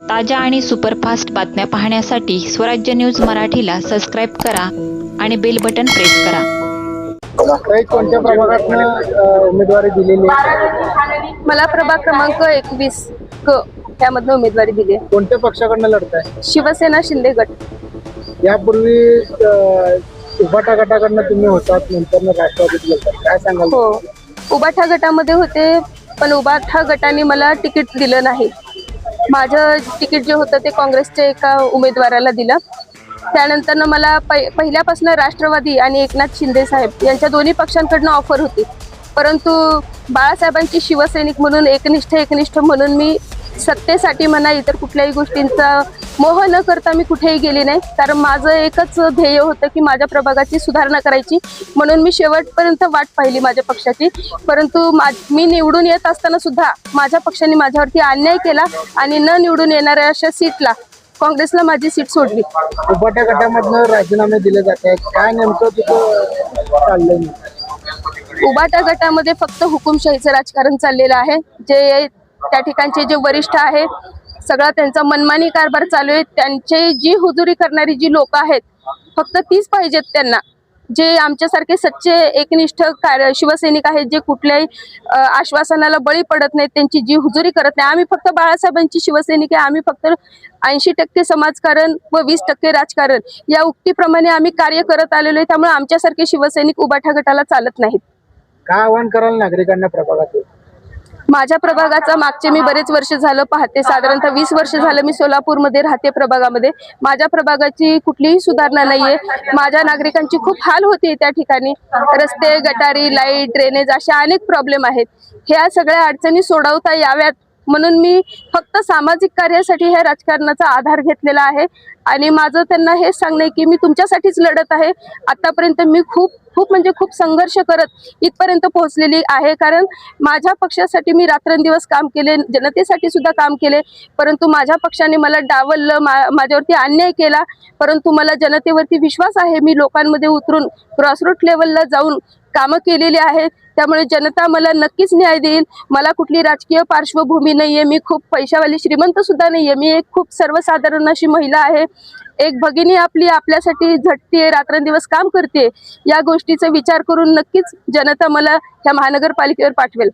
ताज्या आणि सुपरफास्ट बातम्या पाहण्यासाठी स्वराज्य न्यूज मराठीला सबस्क्राईब करा आणि बेल बटन प्रेस करा. कोणत्या प्रभागातनं उमेदवारी दिलेली आहे? मला प्रभाग क्रमांक एकवीस क त्यामधनं उमेदवारी दिली आहे. कोणत्या पक्षाकडनं लढताय? शिवसेना शिंदे गट. यापूर्वी उभाटा गटाकडनं तुम्ही होतात नंतर राष्ट्रवादीत गेलतात. काय सांगाल? हो. उबाठा गटामध्ये होते पण उबाठा गटाने मला तिकीट दिलं नाही. माझं तिकीट जे होतं ते काँग्रेसच्या एका उमेदवाराला दिलं. त्यानंतर मला पहि पहिल्यापासून राष्ट्रवादी आणि एकनाथ शिंदे साहेब यांच्या दोन्ही पक्षांकडनं ऑफर होती. परंतु बाळासाहेबांची शिवसैनिक म्हणून एकनिष्ठ एकनिष्ठ म्हणून मी सत्तेसाठी म्हणा इतर कुठल्याही गोष्टींचा मोह न करता मी कुठेही गेली नाही. कारण माझं एकच ध्येय होतं की माझ्या प्रभागाची सुधारणा करायची. म्हणून मी शेवटपर्यंत वाट पाहिली माझ्या पक्षाची. परंतु मा मी निवडून येत असताना सुद्धा माझ्या पक्षाने माझ्यावरती अन्याय केला आणि न निवडून येणाऱ्या अशा सीटला काँग्रेसला माझी सीट सोडली. उभाट्या गटामधनं राजीनामे दिले जात आहेत. काय नेमकं तिथं चाललंय? उबाटा गटामध्ये फक्त हुकुमशाहीचं राजकारण चाललेलं आहे. जे त्या ठिकाणचे जे वरिष्ठ आहे सगळा त्यांचा मनमानी कारभार चालू आहे. त्यांचे जी हुजुरी करणारी जी लोक आहेत फक्त तीच पाहिजेत त्यांना. जे आमच्यासारखे सच्चे एकनिष्ठ कार्य शिवसैनिक आहेत जे कुठल्याही आश्वासनाला बळी पडत नाहीत त्यांची जी हुजुरी करत नाही. आम्ही फक्त बाळासाहेबांची शिवसैनिक आहे. आम्ही फक्त ऐंशी टक्के समाजकारण व वीस टक्के राजकारण या उक्तीप्रमाणे आम्ही कार्य करत आलेलो आहे. त्यामुळे आमच्यासारखे शिवसैनिक उबाठा गटाला चालत नाहीत. काय आव्हान कराल नागरिकांना प्रभागात माझ्या प्रभागाचा मागचे मी बरेच वर्ष झालं पाहते. साधारणतः वीस वर्ष झालं मी सोलापूरमध्ये राहते प्रभागामध्ये. माझ्या प्रभागाची कुठलीही सुधारणा नाहीये. माझ्या नागरिकांची खूप हाल होते त्या ठिकाणी. रस्ते गटारी लाइट ड्रेनेज अशा अनेक प्रॉब्लेम आहेत. ह्या सगळ्या अडचणी सोडवता याव्यात म्हणून मी फक्त सामाजिक कार्यासाठी ह्या राजकारणाचा आधार घेतलेला आहे. आणि माझं त्यांना हेच सांगणं की मी तुमच्यासाठीच लढत आहे. आतापर्यंत मी खूप खूप म्हणजे खूप संघर्ष करत इथपर्यंत पोहोचलेली आहे. कारण माझ्या पक्षासाठी मी रात्रंदिवस काम केले जनतेसाठी सुद्धा काम केले. परंतु माझ्या पक्षाने मला डावललं मा माझ्यावरती अन्याय केला. परंतु मला जनतेवरती विश्वास आहे. मी लोकांमध्ये उतरून ग्रॉसरूट लेवलला जाऊन कामं केलेली आहेत. त्यामुळे जनता मला नक्कीच न्याय देईल. मला कुठली राजकीय पार्श्वभूमी नाहीये. मी खूप पैशावाली श्रीमंत सुद्धा नाहीये. मी एक खूप सर्वसाधारण अशी महिला आहे. एक भगिनी आपली आपल्यासाठी झटते रात्रंदिवस काम करते या गोष्टीचा विचार करून नक्कीच जनता मला ह्या महानगरपालिकेवर पाठवेल.